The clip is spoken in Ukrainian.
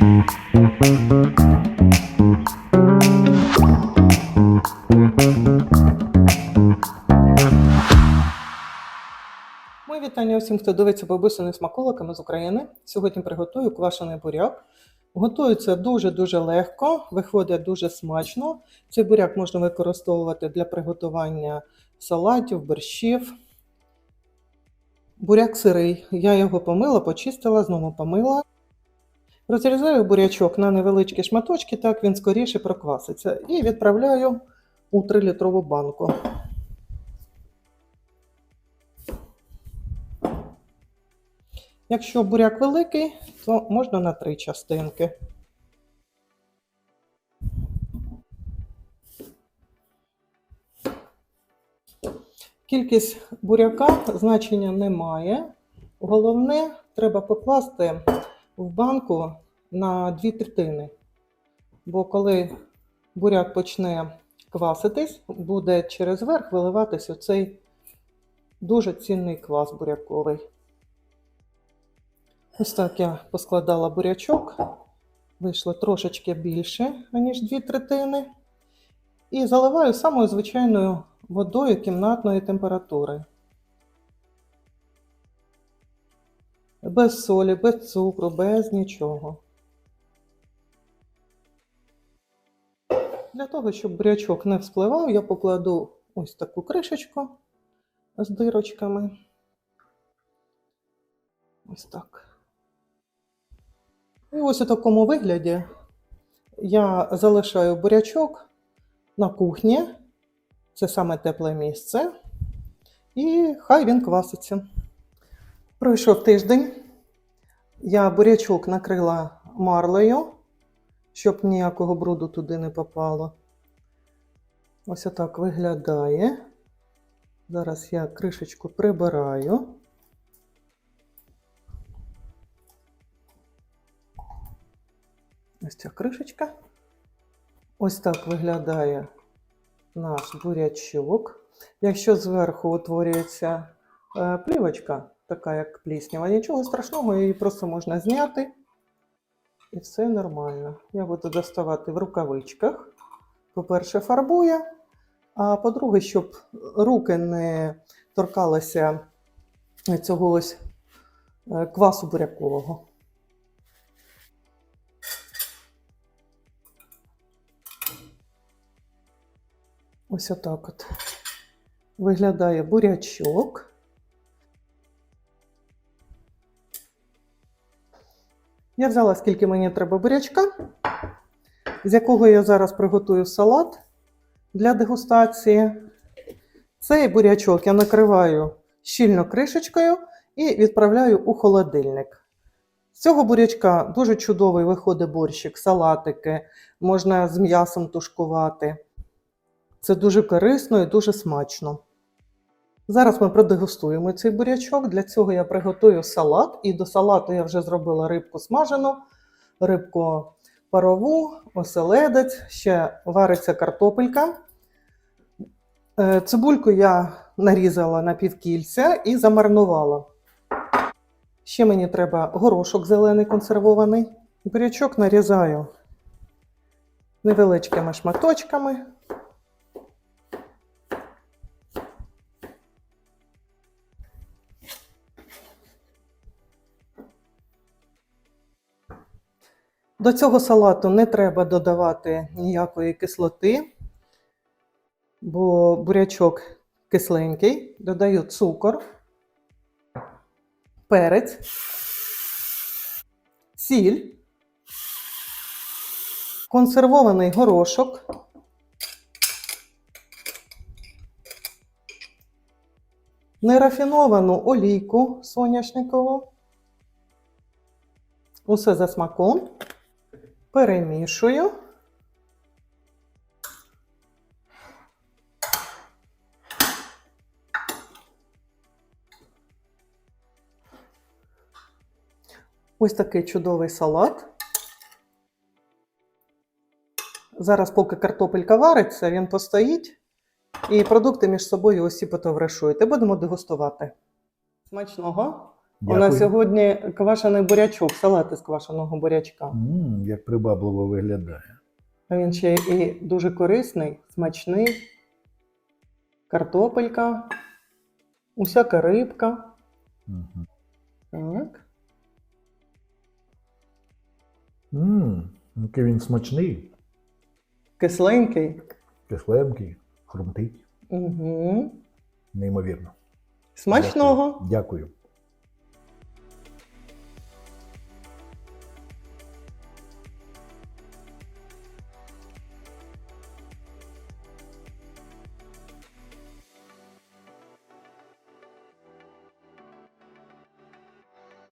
Мої вітання усім, хто дивиться бабусини смаколиками з України. Сьогодні приготую квашений буряк. Готується дуже-дуже легко, виходить дуже смачно. Цей буряк можна використовувати для приготування салатів, борщів. Буряк сирий. Я його помила, почистила, знову помила. Розрізаю бурячок на невеличкі шматочки, так він скоріше прокваситься. І відправляю у 3-літрову банку. Якщо буряк великий, то можна на три частинки. Кількість буряка значення не має. Головне, треба покласти в банку на дві третини. Бо коли буряк почне кваситись, буде через верх виливатись оцей дуже цінний квас буряковий. Ось так я поскладала бурячок, вийшло трошечки більше, ніж дві третини. І заливаю самою звичайною водою кімнатної температури. Без солі, без цукру, без нічого. Для того, щоб бурячок не вспливав, я покладу ось таку кришечку з дирочками. Ось так. І ось у такому вигляді я залишаю бурячок на кухні, це саме тепле місце, і хай він кваситься. Пройшов тиждень, я бурячок накрила марлею, щоб ніякого бруду туди не попало. Ось отак виглядає. Зараз я кришечку прибираю. Ось ця кришечка. Ось так виглядає наш бурячок. Якщо зверху утворюється е, плівочка, така як пліснява, нічого страшного, її просто можна зняти. І все нормально. Я буду доставати в рукавичках. По-перше, фарбує, а по-друге, щоб руки не торкалися цього ось е, квасу бурякового. Ось отак от виглядає бурячок. Я взяла, скільки мені треба бурячка, з якого я зараз приготую салат для дегустації. Цей бурячок я накриваю щільно кришечкою і відправляю у холодильник. З цього бурячка дуже чудовий виходить борщик, салатики, можна з м'ясом тушкувати. Це дуже корисно і дуже смачно. Зараз ми продегустуємо цей бурячок. Для цього я приготую салат. І до салату я вже зробила рибку смажену, рибку парову, оселедець, ще вариться картопелька. Е, Цибульку я нарізала на півкільця і замаринувала. Ще мені треба горошок зелений консервований. Бурячок нарізаю невеличкими шматочками. До цього салату не треба додавати ніякої кислоти, бо бурячок кисленький. Додаю цукор, перець, сіль, консервований горошок. Нерафіновану олійку соняшникову. Усе за смаком перемішую. Ось такий чудовий салат. Зараз, поки картопелька вариться, він постоїть і продукти між собою усі потоваришують. І будемо дегустувати. Смачного! У нас сьогодні квашений бурячок, салат із квашеного бурячка. М, як прибабливо виглядає. А він ще і дуже корисний, смачний. Картопелька, усяка рибка. Мгм. Так. М, Який він смачний, Кисленький. кисленький, хрумтить. Угу. Неймовірно. Смачного. Дякую. Дякую.